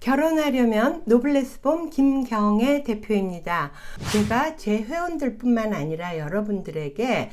결혼하려면 노블레스봄 김경애 대표입니다. 제가 제 회원들뿐만 아니라 여러분들에게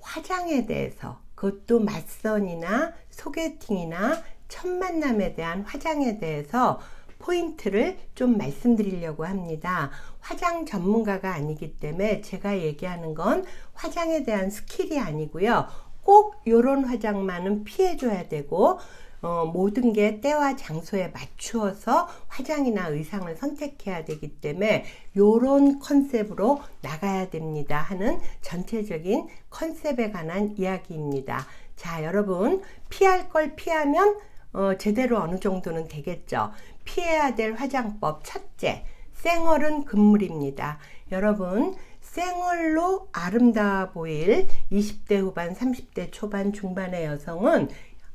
화장에 대해서 그것도 맞선이나 소개팅이나 첫 만남에 대한 화장에 대해서 포인트를 좀 말씀드리려고 합니다. 화장 전문가가 아니기 때문에 제가 얘기하는 건 화장에 대한 스킬이 아니고요. 꼭 이런 화장만은 피해줘야 되고 어, 모든 게 때와 장소에 맞추어서 화장이나 의상을 선택해야 되기 때문에 요런 컨셉으로 나가야 됩니다 하는 전체적인 컨셉에 관한 이야기입니다. 자, 여러분 피할 걸 피하면 어, 제대로 어느 정도는 되겠죠. 피해야 될 화장법 첫째, 생얼은 금물입니다. 여러분, 생얼로 아름다워 보일 20대 후반, 30대 초반, 중반의 여성은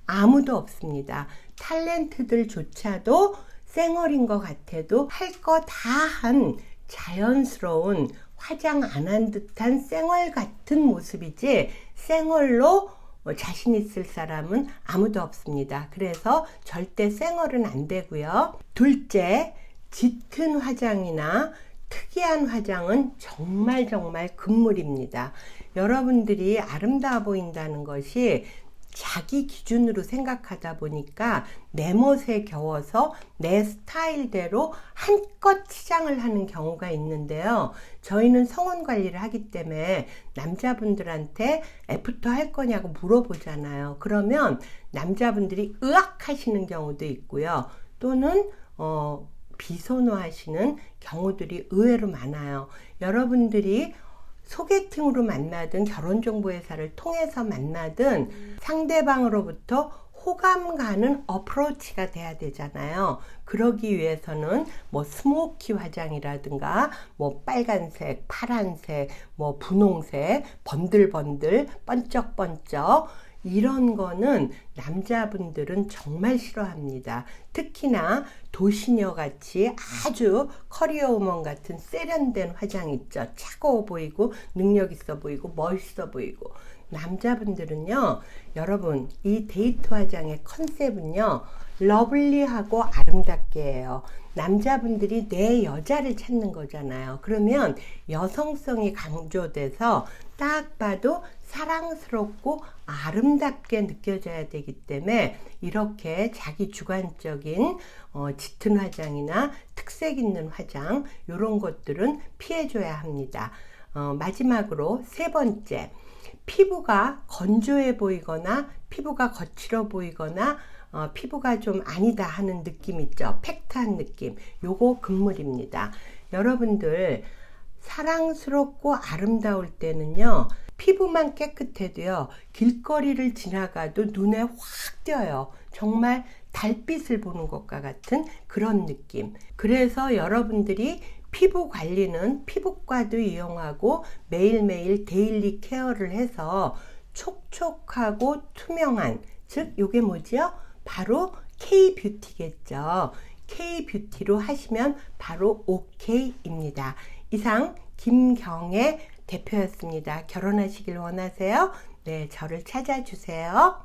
아무도 없습니다. 탤런트들조차도 쌩얼인 것 같아도 할 거 다 한 자연스러운 화장 안 한 듯한 쌩얼 같은 모습이지 쌩얼로 자신 있을 사람은 아무도 없습니다. 그래서 절대 쌩얼은 안 되고요. 둘째, 짙은 화장이나 특이한 화장은 정말 정말 금물입니다. 여러분들이 아름다워 보인다는 것이 자기 기준으로 생각하다 보니까 내 멋에 겨워서 내 스타일대로 한껏 치장을 하는 경우가 있는데요. 저희는 성원 관리를 하기 때문에 남자분들한테 애프터 할 거냐고 물어보잖아요. 그러면 남자분들이 의학하시는 경우도 있고요. 또는 어, 비선호하시는 경우들이 의외로 많아요. 여러분들이 소개팅으로 만나든 결혼정보회사를 통해서 만나든 상대방으로부터 호감 가는 어프로치가 돼야 되잖아요. 그러기 위해서는 뭐 스모키 화장이라든가 뭐 빨간색, 파란색, 뭐 분홍색, 번들번들, 번쩍번쩍 이런 거는 남자분들은 정말 싫어합니다. 특히나 도시녀 같이 아주 커리어 우먼 같은 세련된 화장 있죠. 차가워 보이고 능력 있어 보이고 멋있어 보이고 남자분들은요. 여러분 이 데이트 화장의 컨셉은요. 러블리하고 아름답게 해요. 남자분들이 내 여자를 찾는 거잖아요. 그러면 여성성이 강조돼서 딱 봐도 사랑스럽고 아름답게 느껴져야 되기 때문에 이렇게 자기 주관적인 어, 짙은 화장이나 특색 있는 화장 이런 것들은 피해줘야 합니다. 어, 마지막으로 세 번째 피부가 건조해 보이거나 피부가 거칠어 보이거나 어, 피부가 좀 아니다 하는 느낌 있죠. 팩트한 느낌. 요거 금물입니다. 여러분들 사랑스럽고 아름다울 때는요. 피부만 깨끗해도요. 길거리를 지나가도 눈에 확 띄어요. 정말 달빛을 보는 것과 같은 그런 느낌. 그래서 여러분들이 피부 관리는 피부과도 이용하고 매일매일 데일리 케어를 해서 촉촉하고 투명한 즉 요게 뭐지요? 바로 K-뷰티겠죠. K-뷰티로 하시면 바로 OK입니다. 이상 김경애 대표였습니다. 결혼하시길 원하세요? 네, 저를 찾아주세요.